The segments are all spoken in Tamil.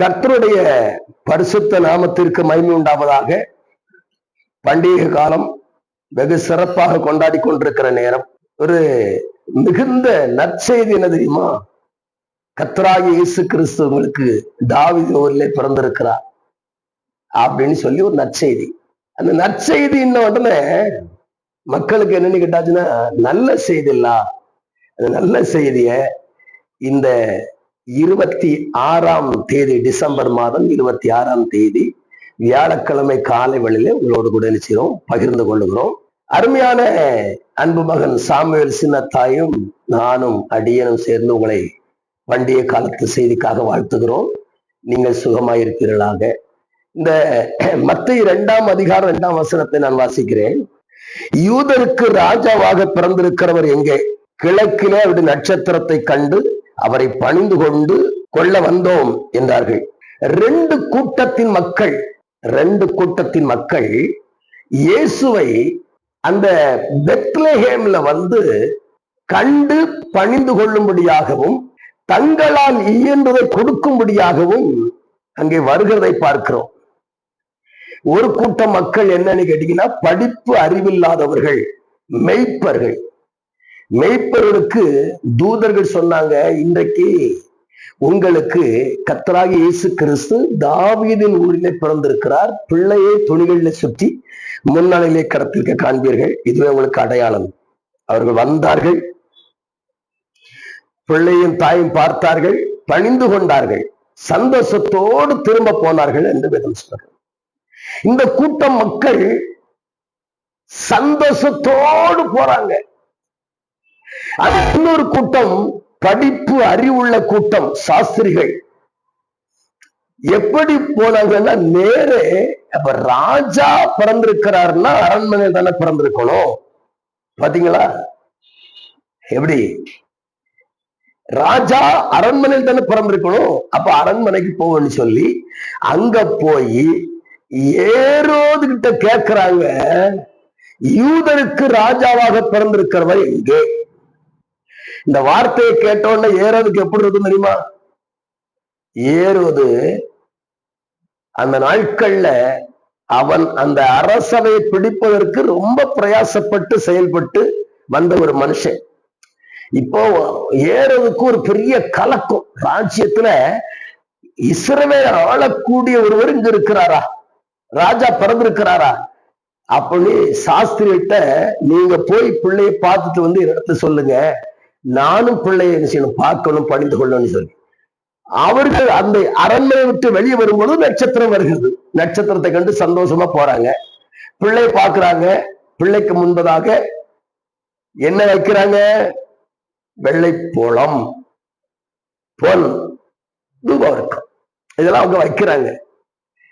கர்த்தருடைய பரிசுத்த நாமத்திற்கு மகிமை உண்டாவதாக பண்டிகை காலம் வெகு சிறப்பாக கொண்டாடி கொண்டிருக்கிற நேரம். ஒரு மிகுந்த நற்செய்தி என்ன தெரியுமா? கத்தராகி இயேசு கிறிஸ்து உங்களுக்கு தாவித ஊரில் பிறந்திருக்கிறார் அப்படின்னு சொல்லி ஒரு நற்செய்தி. அந்த நற்செய்தி இன்ன உடனே மக்களுக்கு என்னன்னு கேட்டாச்சுன்னா நல்ல செய்தி இல்ல அந்த நல்ல செய்திய இந்த இருபத்தி ஆறாம் தேதி டிசம்பர் மாதம் இருபத்தி ஆறாம் தேதி வியாழக்கிழமை காலை வேளையில உங்களோடு கூட நிச்சயம் பகிர்ந்து கொள்ளுகிறோம். அருமையான அன்பு மகன் சாமுவேல் சின்னத்தாயும் நானும் அடியனும் சேர்ந்து உங்களை பண்டிகை காலத்து செய்திக்காக வாழ்த்துகிறோம். நீங்கள் சுகமாயிருப்பீர்களாக. இந்த மத்திய இரண்டாம் அதிகாரம் இரண்டாம் வசனத்தை நான் வாசிக்கிறேன். யூதருக்கு ராஜாவாக பிறந்திருக்கிறவர் எங்கே? கிழக்கிலே அவருடைய நட்சத்திரத்தை கண்டு அவரை பணிந்து கொண்டு கொள்ள வந்தோம் என்றார்கள். ரெண்டு கூட்டத்தின் மக்கள் ரெண்டு கூட்டத்தின் மக்கள் இயேசுவை அந்த பெத்லஹேம்ல வந்து கண்டு பணிந்து கொள்ளும்படியாகவும் தங்களால் இயன்றதை கொடுக்கும்படியாகவும் அங்கே வருகிறதை பார்க்கிறோம். ஒரு கூட்டம் மக்கள் என்னன்னு கேட்டீங்கன்னா படிப்பு அறிவில்லாதவர்கள் மெய்ப்பர்கள். மெய்ப்பர்களுக்கு தூதர்கள் சொன்னாங்க இன்றைக்கு உங்களுக்கு கத்தராகி இயேசு கிறிஸ்து தாவீதின் ஊரிலே பிறந்திருக்கிறார். பிள்ளையை துணிகளில் சுற்றி முன்னாளிலே கடத்திருக்க காண்பீர்கள். இதுவே உங்களுக்கு அடையாளம். அவர்கள் வந்தார்கள். பிள்ளையும் தாயும் பார்த்தார்கள். பணிந்து கொண்டார்கள். சந்தோஷத்தோடு திரும்ப போனார்கள் என்று வேதம் சொல்றார் இந்த கூட்டம் மக்கள் சந்தோஷத்தோடு போறாங்க. அது இன்னொரு கூட்டம் படிப்பு அறிவுள்ள கூட்டம் சாஸ்திரிகள். எப்படி போனாங்கன்னா நேரே அப்ப ராஜா பிறந்திருக்கிறாருன்னா அரண்மனையில் தானே பிறந்திருக்கணும். பாத்தீங்களா? எப்படி? ராஜா அரண்மனையில் தானே பிறந்திருக்கணும். அப்ப அரண்மனைக்கு போகணும்னு சொல்லி அங்க போய் ஏரோது கிட்ட கேக்குறாங்க யூதருக்கு ராஜாவாக பிறந்திருக்கிறவர் எங்கே இந்த வார்த்தையை கேட்டோடனே ஏறதுக்கு எப்படி இருக்கும் தெரியுமா? ஏறுவது அந்த நாட்கள்ல அவன் அந்த அரசவையை பிடிப்பதற்கு ரொம்ப பிரயாசப்பட்டு செயல்பட்டு வந்த ஒரு மனுஷன். இப்போ ஏறதுக்கு ஒரு பெரிய கலக்கம். ராஜ்யத்துல இஸ்ரவேல் ஆளக்கூடிய ஒருவர் இங்க இருக்கிறாரா? ராஜா பிறந்திருக்கிறாரா? அப்படின்னு சாஸ்திரிகிட்ட நீங்க போய் பிள்ளைய பார்த்துட்டு வந்து இடத்த சொல்லுங்க. நானும் பிள்ளைய என்ன செய்யணும் பார்க்கணும் பணிந்து கொள்ளணும்னு சொல்லி. அவர்கள் அந்த அரண்மனை விட்டு வெளியே வரும்போது நட்சத்திரம் வருகிறது. நட்சத்திரத்தை கண்டு சந்தோஷமா போறாங்க. பிள்ளை பார்க்கிறாங்க. பிள்ளைக்கு முன்பதாக என்ன வைக்கிறாங்க? வெள்ளை போளம். பொன் தூபவர்க்கம் இதெல்லாம் அவங்க வைக்கிறாங்க.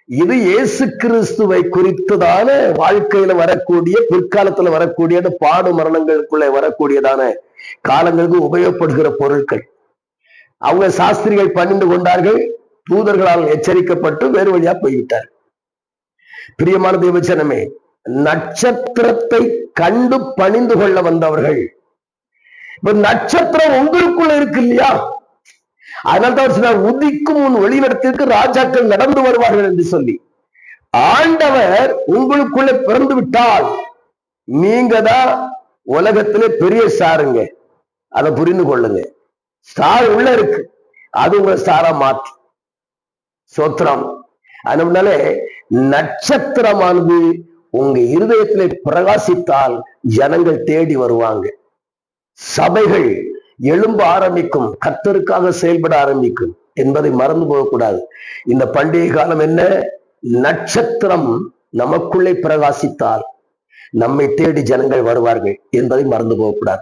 இது இயேசு கிறிஸ்துவை குறித்ததான வாழ்க்கையில வரக்கூடிய பிற்காலத்துல வரக்கூடிய பாடு மரணங்களுக்குள்ள வரக்கூடியதான காலங்களுக்கு உபயோகப்படுகிற பொருட்கள். அவங்க சாஸ்திரிகள் பணிந்து கொண்டார்கள் தூதர்களால் எச்சரிக்கப்பட்டு வேறு வழியா போய்விட்டார் பிரியமான தேவச்சனமே நட்சத்திரத்தை கண்டு பணிந்து கொள்ள வந்தவர்கள். இப்ப நட்சத்திரம் உங்களுக்குள்ள இருக்கு இல்லையா? அதனால்தான் சொன்னார் உதிக்கும் உன் வெளிநடத்திற்கு ராஜாக்கள் நடந்து வருவார்கள் என்று சொல்லி. ஆண்டவர் உங்களுக்குள்ள பிறந்து விட்டால் நீங்க தான் உலகத்திலே பெரிய ஸ்டாருங்க அதை புரிந்து கொள்ளுங்க. ஸ்டார் உள்ள இருக்கு. அது உங்க ஸ்டாரா மாற்று சோத்திரம். அதனால நட்சத்திரமானது உங்க இருதயத்திலே பிரகாசித்தால் ஜனங்கள் தேடி வருவாங்க. சபைகள் எழும்ப ஆரம்பிக்கும் கத்தருக்காக செயல்பட ஆரம்பிக்கும் என்பதை மறந்து போகக்கூடாது. இந்த பண்டிகை காலம் என்ன? நட்சத்திரம் நமக்குள்ளே பிரகாசித்தால் நம்மை தேடி ஜனங்கள் வருவார்கள் என்பதை மறந்து போகக்கூடாது.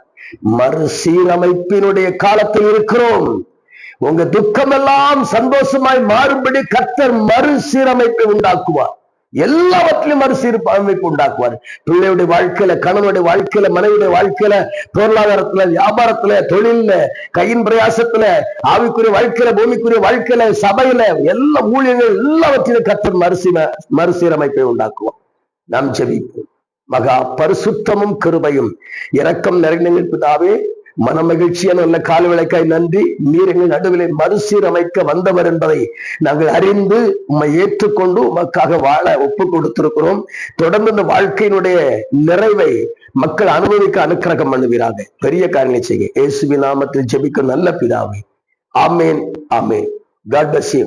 மறுசீரமைப்பினுடைய காலத்தில் இருக்கிறோம். உங்க துக்கமெல்லாம் சந்தோஷமாய் மாறும்படி கத்தர் மறுசீரமைப்பை உண்டாக்குவார். எல்லாவற்றிலும் மறுசீரமைப்பு உண்டாக்குவார். பிள்ளையுடைய வாழ்க்கையில கணவனுடைய வாழ்க்கையில மனைவியுடைய வாழ்க்கையில பொருளாதாரத்துல வியாபாரத்துல தொழில்ல கையின் பிரயாசத்துல ஆவிக்குரிய வாழ்க்கையில பூமிக்குரிய வாழ்க்கையில சபையில எல்லா ஊழியர்கள் எல்லாவற்றிலும் கத்தர் மறுசீம மறுசீரமைப்பை உண்டாக்குவார். நாம் ஜெபிப்போம். மகா பரிசுத்தமும் கிருபையும் இரக்கம் நிறைந்த பிதாவே மன மகிழ்ச்சியான நல்ல காலவிளக்காய் நன்றி. நீர் எங்கள் நடுவிலே மறுசீரமைக்க வந்தவர் என்பதை நாங்கள் அறிந்து உண்மை ஏற்றுக்கொண்டு உமக்காக வாழ ஒப்பு கொடுத்திருக்கிறோம். தொடர்ந்து இந்த வாழ்க்கையினுடைய நிறைவை மக்கள் அனுபவிக்க அனுக்கிரகம் பண்ணுவீராக. பெரிய காரணி செய்ய இயேசுவி நாமத்தில் ஜெபிக்கும் நல்ல பிதாவே. ஆமேன் ஆமேன். God bless you